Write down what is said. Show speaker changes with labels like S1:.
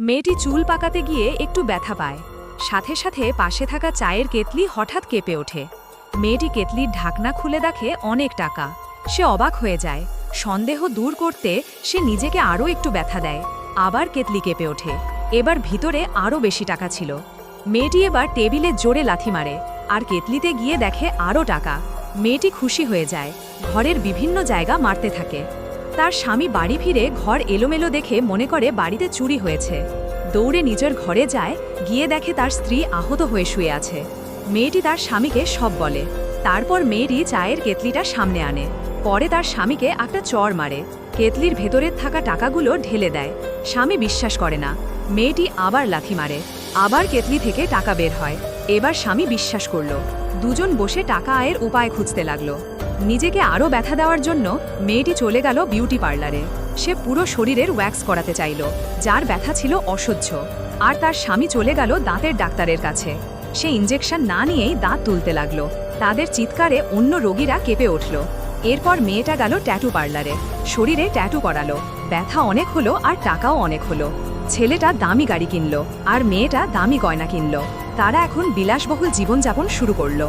S1: মেয়েটি চুল পাকাতে গিয়ে একটু ব্যথা পায়। সাথে সাথে পাশে থাকা চায়ের কেতলি হঠাৎ কেঁপে ওঠে। মেয়েটি কেতলির ঢাকনা খুলে দেখে অনেক টাকা। সে অবাক হয়ে যায়। সন্দেহ দূর করতে সে নিজেকে আরও একটু ব্যথা দেয়। আবার কেতলি কেঁপে ওঠে। এবার ভিতরে আরও বেশি টাকা ছিল। মেয়েটি এবার টেবিলে জোরে লাথি মারে আর কেতলিতে গিয়ে দেখে আরও টাকা। মেয়েটি খুশি হয়ে যায়। ঘরের বিভিন্ন জায়গা মারতে থাকে। তার স্বামী বাড়ি ফিরে ঘর এলোমেলো দেখে মনে করে বাড়িতে চুরি হয়েছে। দৌড়ে নিজের ঘরে যায়, গিয়ে দেখে তার স্ত্রী আহত হয়ে শুয়ে আছে। মেয়েটি তার স্বামীকে সব বলে। তারপর মেয়েটি চায়ের কেতলিটা সামনে আনে। পরে তার স্বামীকে একটা চর মারে। কেতলির ভেতরের থাকা টাকাগুলো ঢেলে দেয়। স্বামী বিশ্বাস করে না। মেয়েটি আবার লাথি মারে। আবার কেতলি থেকে টাকা বের হয়। এবার স্বামী বিশ্বাস করল। দুজন বসে টাকা আয়ের উপায় খুঁজতে লাগল। নিজেকে আরও ব্যথা দেওয়ার জন্য মেয়েটি চলে গেল বিউটি পার্লারে। সে পুরো শরীরের ওয়্যাক্স করাতে চাইল, যার ব্যথা ছিল অসহ্য। আর তার স্বামী চলে গেল দাঁতের ডাক্তারের কাছে। সে ইঞ্জেকশন না নিয়েই দাঁত তুলতে লাগল। তাদের চিৎকারে অন্য রোগীরা কেঁপে উঠল। এরপর মেয়েটা গেল ট্যাটু পার্লারে। শরীরে ট্যাটু করালো। ব্যথা অনেক হলো আর টাকাও অনেক হলো। ছেলেটা দামি গাড়ি কিনল আর মেয়েটা দামি গয়না কিনল। তারা এখন বিলাসবহুল জীবনযাপন শুরু করল।